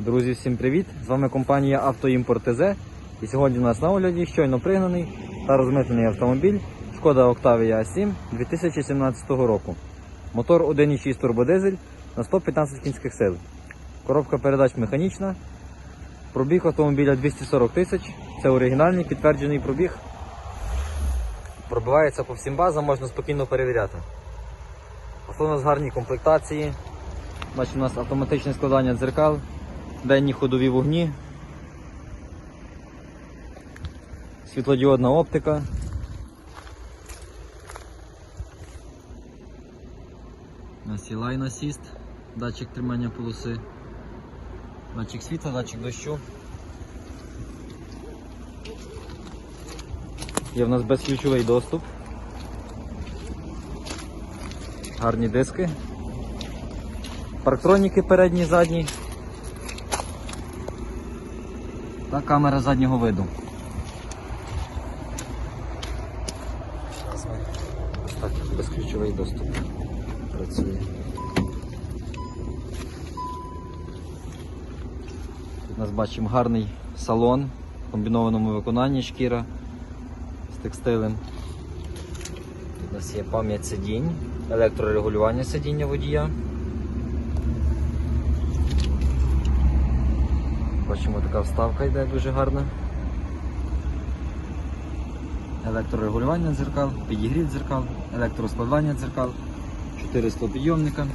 Друзі, всім привіт! З вами компанія Автоімпорт ТЗ. І сьогодні у нас на огляді щойно пригнаний та розмитнений автомобіль Шкода Octavia A7 2017 року. Мотор 1.6 турбодизель на 115 кінських сил. Коробка передач механічна. Пробіг автомобіля 240 тисяч. Це оригінальний підтверджений пробіг. Пробивається по всім базам, можна спокійно перевіряти. Авто у нас в гарній комплектації. Бачимо, у нас автоматичне складання дзеркал, денні ходові вогні, світлодіодна оптика. У нас є Line Assist, датчик тримання полоси, датчик світла, датчик дощу. Є в нас безключовий доступ. Гарні диски. Парктроніки передні, задні. Та камера заднього виду. Ось так безключовий доступ працює. Тут у нас бачимо гарний салон в комбінованому виконанні шкіра з текстилем. Тут у нас є пам'ять сидінь, електрорегулювання сидіння водія. Бачимо, така вставка йде дуже гарна. Електрорегулювання дзеркал, підігрів дзеркал, електроскладання дзеркал, 4 склопідйомника.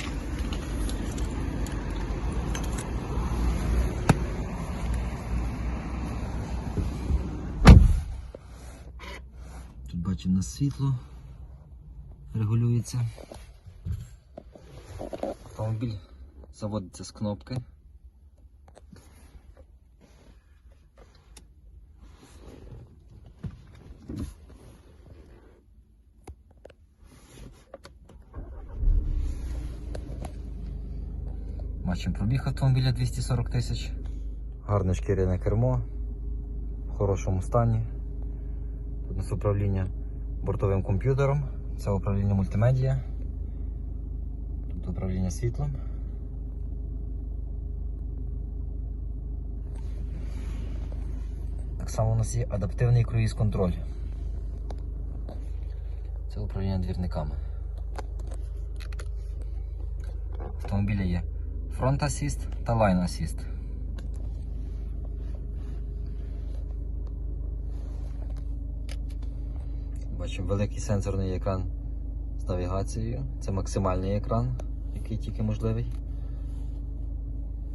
Тут бачимо світло регулюється. Автомобіль заводиться з кнопки. Бачимо пробіг автомобіля 240 тисяч. Гарне шкіряне кермо в хорошому стані. Тут у нас управління бортовим комп'ютером, це управління мультимедіа. Тут управління світлом. Так само у нас є адаптивний круїз контроль. Це управління двірниками. В автомобілі є Front Assist та Line Assist. Бачимо великий сенсорний екран з навігацією. Це максимальний екран, який тільки можливий.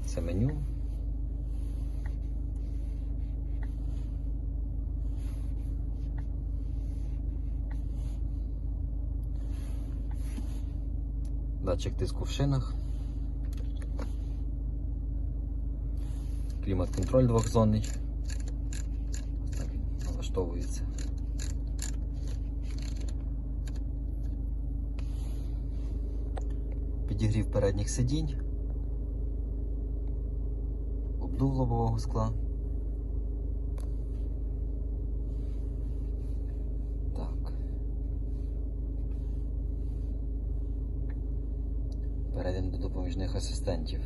Це меню. Датчик тиску в шинах. Клімат-контроль двохзонний. Так він налаштовується. Підігрів передніх сидінь. Обдув лобового скла. Так. Перейдемо до допоміжних асистентів.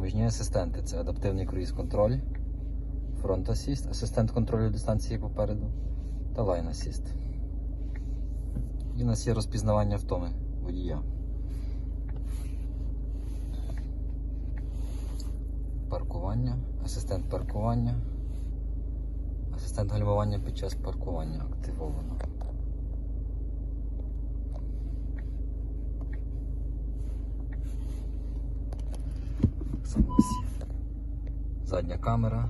Допоміжні асистенти це адаптивний круїз контроль, Front Assist, асистент контролю дистанції попереду та Line Assist. І у нас є розпізнавання втоми водія. Паркування, асистент паркування, асистент гальмування під час паркування активовано. Є задня камера,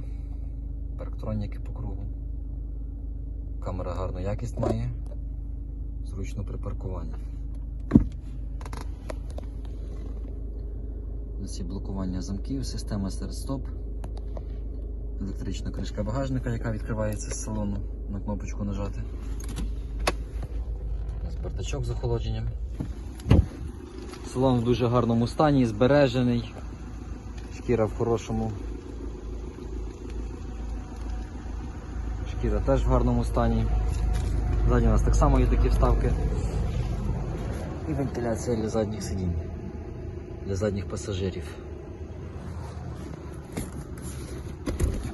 парктроніки по кругу. Камера гарну якість має, зручно при паркуванні. Є блокування замків, система старт-стоп, електрична кришка багажника, яка відкривається з салону, на кнопочку нажати. Бардачок з охолодженням. Салон в дуже гарному стані, збережений, шкіра в хорошому. Шкіра теж в гарному стані. Ззаді у нас так само є такі вставки. І вентиляція для задніх сидінь. для задніх пасажирів.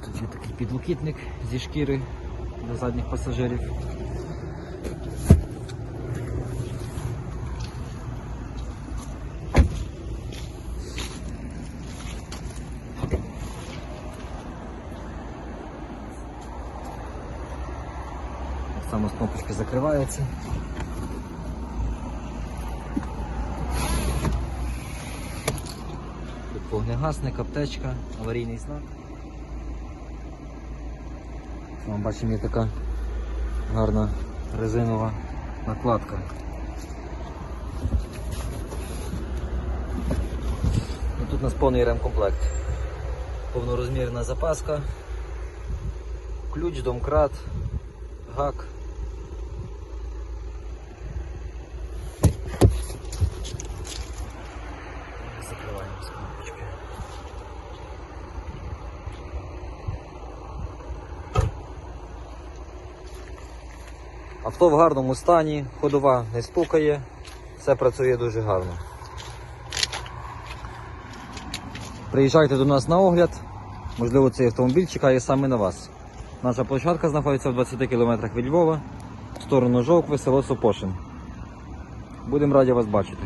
Тут є такий підлокітник зі шкіри для задніх пасажирів. Само з кнопочки закривається. Тут вогнегасник, аптечка, аварійний знак. Ми бачимо є така гарна резинова накладка. Ну, Тут у нас повний ремкомплект. Повнорозмірна запаска, ключ, домкрат, гак. Закриваємо з кнопочки. Авто в гарному стані, ходова не стукає, все працює дуже гарно. Приїжджайте до нас на огляд, можливо цей автомобіль чекає саме на вас. Наша площадка знаходиться в 20 км від Львова, в сторону Жовкви, село Сопошин. Будемо раді вас бачити.